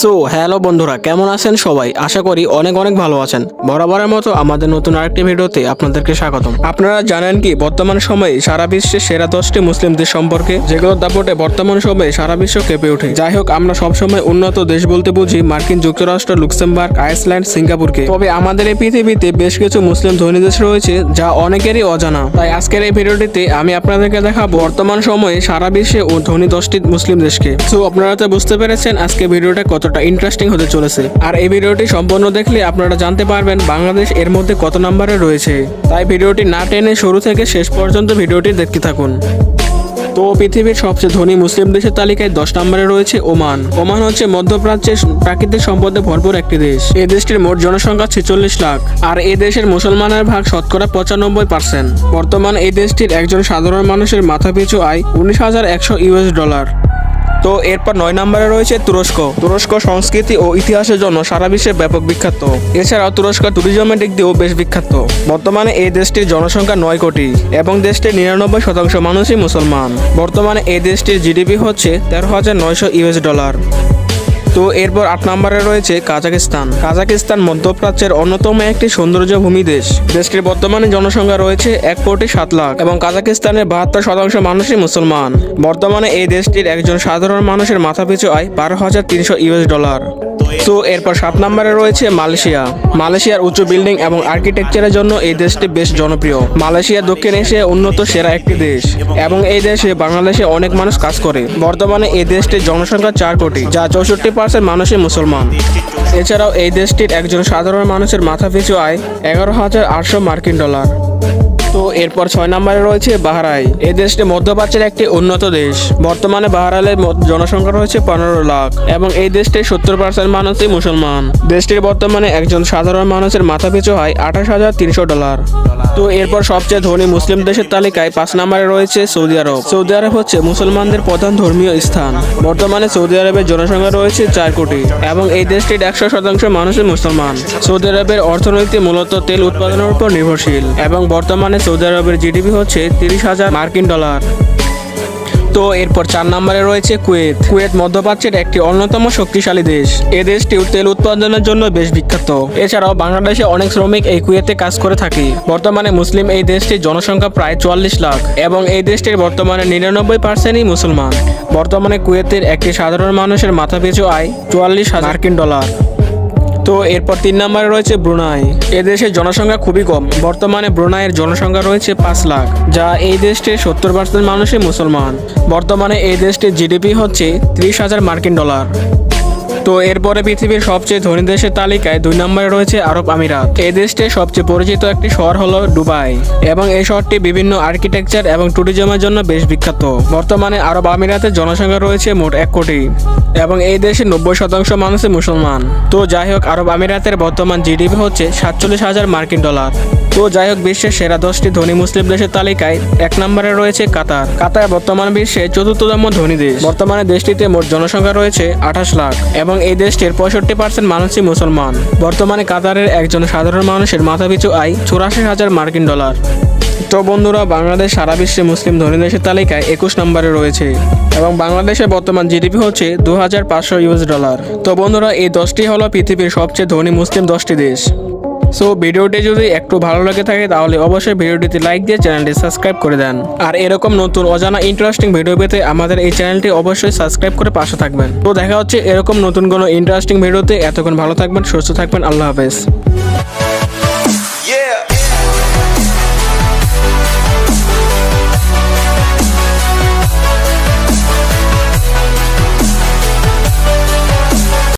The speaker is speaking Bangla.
সো হ্যালো বন্ধুরা, কেমন আছেন সবাই? আশা করি অনেক অনেক ভালো আছেন। বরাবরের মতো আমাদের নতুন আরেকটি ভিডিওতে আপনাদেরকে স্বাগতম। আপনারা জানেন কি, বর্তমান সময়ে সারা বিশ্বে সেরা দশটি মুসলিম দেশ সম্পর্কে যেগুলো দাপটে বর্তমান সময়ে সারা বিশ্ব কেঁপে ওঠে। যাই হোক, আমরা সবসময় উন্নত দেশ বলতে বুঝি মার্কিন যুক্তরাষ্ট্র, লুক্সেমবার্গ আইসল্যান্ড সিঙ্গাপুরকে। তবে আমাদের এই পৃথিবীতে বেশ কিছু মুসলিম ধনী দেশ রয়েছে, যা অনেকেরই অজানা। তাই আজকের এই ভিডিওটিতে আমি আপনাদেরকে দেখাবো বর্তমান সময়ে সারা বিশ্বে ও ধনী দশটি মুসলিম দেশকে। সো আপনারা তো বুঝতে পেরেছেন, আজকে ভিডিওটা কতটা ইন্টারেস্টিং হতে চলেছে। আর এই ভিডিওটি সম্পূর্ণ দেখলে আপনারা জানতে পারবেন বাংলাদেশ এর মধ্যে কত নম্বরে রয়েছে। তাই ভিডিওটি না টেনে শুরু থেকে শেষ পর্যন্ত ভিডিওটি দেখতে থাকুন। তো পৃথিবীর সবচেয়ে ধনী মুসলিম দেশের তালিকায় দশ নম্বরে রয়েছে ওমান। ওমান হচ্ছে মধ্যপ্রাচ্যের প্রাকৃতিক সম্পদে ভরপুর একটি দেশ। এই দেশটির মোট জনসংখ্যা ছেচল্লিশ লাখ। আর এই দেশের মুসলমানের ভাগ শতকরা পঁচানব্বই পার্সেন্ট বর্তমান এই দেশটির একজন সাধারণ মানুষের মাথাপিছু আয় উনিশ হাজার একশো ইউএস ডলার। তো এরপর নয় নম্বরে রয়েছে তুরস্ক। তুরস্ক সংস্কৃতি ও ইতিহাসের জন্য সারা বিশ্বে ব্যাপক বিখ্যাত। এছাড়াও তুরস্ক ট্যুরিজমের দিক দিয়েও বেশ বিখ্যাত। বর্তমানে এই দেশটির জনসংখ্যা নয় কোটি এবং দেশটির নিরানব্বই শতাংশ মানুষই মুসলমান। বর্তমানে এই দেশটির জিডিপি হচ্ছে তেরো হাজার নয়শো ইউএস ডলার তো এরপর আট নম্বরে রয়েছে কাজাকিস্তান। কাজাকিস্তান মধ্যপ্রাচ্যের অন্যতম একটি সৌন্দর্য ভূমি দেশ। দেশটির বর্তমানে জনসংখ্যা রয়েছে এক কোটি সাত লাখ এবং কাজাকিস্তানের বাহাত্তর শতাংশ মানুষই মুসলমান। বর্তমানে এই দেশটির একজন সাধারণ মানুষের মাথাপিছু আয় বারো হাজার তিনশো ইউএস ডলার। তো এরপর সাত নম্বরে রয়েছে মালয়েশিয়া। মালয়েশিয়ার উঁচু বিল্ডিং এবং আর্কিটেকচারের জন্য এই দেশটি বেশ জনপ্রিয়। মালয়েশিয়া, দক্ষিণ এশিয়া উন্নত সেরা একটি দেশ এবং এই দেশে বাংলাদেশে অনেক মানুষ কাজ করে। বর্তমানে এই দেশটির জনসংখ্যা চার কোটি, যা চৌষট্টি পার্সেন্ট মানুষই মুসলমান। এছাড়াও এই দেশটির একজন সাধারণ মানুষের মাথাপিছু আয় এগারো হাজার আটশো মার্কিন ডলার। তো এরপর ছয় নম্বরে রয়েছে বাহারাই এই দেশটি মধ্যপ্রাচ্যের একটি উন্নত দেশ। বর্তমানে বাহারাইলের মোট জনসংখ্যা রয়েছে পনেরো লাখ এবং এই দেশটির সত্তর পার্সেন্ট মানুষই মুসলমান। দেশটির বর্তমানে একজন সাধারণ মানুষের মাথাপিছু হয় আঠাশ হাজার তিনশো ডলার। তো এরপর সবচেয়ে ধনী মুসলিম দেশের তালিকায় পাঁচ নম্বরে রয়েছে সৌদি আরব। সৌদি আরব হচ্ছে মুসলমানদের প্রধান ধর্মীয় স্থান। বর্তমানে সৌদি আরবের জনসংখ্যা রয়েছে চার কোটি এবং এই দেশটির একশো শতাংশ মানুষই মুসলমান। সৌদি আরবের অর্থনীতি মূলত তেল উৎপাদনের উপর নির্ভরশীল এবং বর্তমানে সৌদি আরবের জিডিপি হচ্ছে তিরিশ হাজার মার্কিন ডলার। তো এরপর চার নম্বরে রয়েছে কুয়েত। কুয়েত মধ্যপ্রাচ্যের একটি অন্যতম শক্তিশালী দেশ। এ দেশটি তেল উৎপাদনের জন্য বেশ বিখ্যাত। এছাড়াও বাংলাদেশে অনেক শ্রমিক এই কুয়েতে কাজ করে থাকে। বর্তমানে মুসলিম এই দেশটির জনসংখ্যা প্রায় চুয়াল্লিশ লাখ এবং এই দেশটির বর্তমানে নিরানব্বই পার্সেন্টই মুসলমান। বর্তমানে কুয়েতের একটি সাধারণ মানুষের মাথাপিছু আয় চুয়াল্লিশ মার্কিন ডলার। তো এরপর তিন নম্বরে রয়েছে ব্রুনাই। এ দেশের জনসংখ্যা খুবই কম। বর্তমানে ব্রুনাইয়ের জনসংখ্যা রয়েছে পাঁচ লাখ, যা এই দেশটির সত্তর পার্সেন্ট মানুষই মুসলমান। বর্তমানে এই দেশটির জিডিপি হচ্ছে ত্রিশ হাজার মার্কিন ডলার। তো এরপরে পৃথিবীর সবচেয়ে ধনী দেশের তালিকায় দুই নম্বরে রয়েছে আরব আমিরাত। এই দেশটির সবচেয়ে পরিচিত একটি শহর হলো দুবাই এবং এই শহরটি বিভিন্ন আর্কিটেকচার এবং ট্যুরিজমের জন্য বেশ বিখ্যাত। বর্তমানে আরব আমিরাতের জনসংখ্যা রয়েছে মোট এক কোটি এবং এই দেশের নব্বই শতাংশ মানুষই মুসলমান। তো যাই হোক, আরব আমিরাতের বর্তমান জিডিপি হচ্ছে সাতচল্লিশ হাজার মার্কিন ডলার। তো যাই হোক, বিশ্বের সেরা দশটি ধনী মুসলিম দেশের তালিকায় এক নম্বরে রয়েছে কাতার। কাতার বর্তমান বিশ্বে চতুর্থতম ধনী দেশ। বর্তমানে দেশটিতে মোট জনসংখ্যা রয়েছে আঠাশ লাখ এবং এই দেশটির পঁয়ষট্টি পার্সেন্ট মানুষই মুসলমান। বর্তমানে কাতারের একজন সাধারণ মানুষের মাথাপিছু আয় চুরাশি হাজার মার্কিন ডলার। তো বন্ধুরা, বাংলাদেশ সারা বিশ্বে মুসলিম ধনী দেশের তালিকায় একুশ নম্বরে রয়েছে এবং বাংলাদেশের বর্তমান জিডিপি হচ্ছে দু হাজার পাঁচশো ইউএস ডলার। তো বন্ধুরা, এই দশটি হলো পৃথিবীর সবচেয়ে ধনী মুসলিম দশটি দেশ। সো ভিডিওটি যদি একটু ভালো লাগে থাকে, তাহলে অবশ্যই ভিডিওটিতে লাইক দিয়ে চ্যানেলটি সাবস্ক্রাইব করে দেন। আর এরকম নতুন অজানা ইন্টারেস্টিং ভিডিও পেতে আমাদের এই চ্যানেলটি অবশ্যই সাবস্ক্রাইব করে পাশে থাকবেন। তো দেখা হচ্ছে এরকম নতুন কোনো ইন্টারেস্টিং ভিডিওতে এতক্ষণ ভালো থাকবেন, সুস্থ থাকবেন, আল্লাহ হাফেজ।